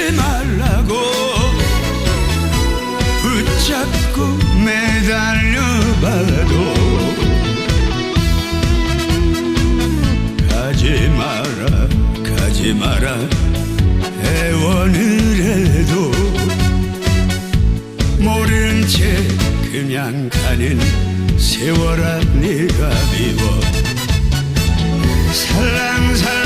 놓지 말라고 붙잡고 매달려봐도 가지 마라 가지 마라. 애원을해도 모른 채 그냥 가는 세월아 네가 미워. 살랑살랑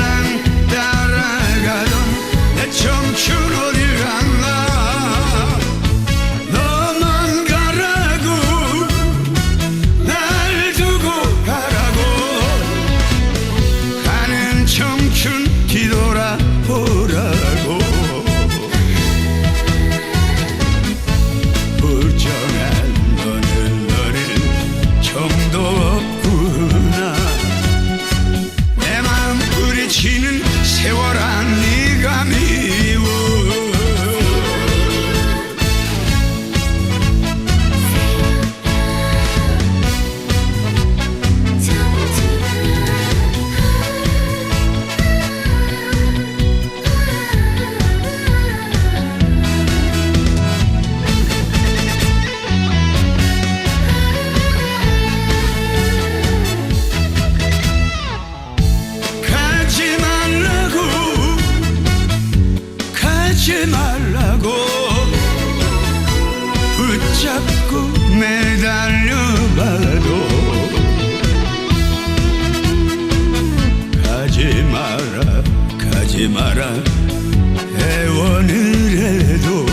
청춘 뒤돌아보라고. 불정한 너는 너를 정도와 잊지 마라 해원을해도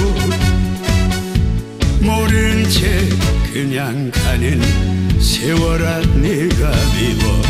모른 채 그냥 가는 세월아 네가 미워.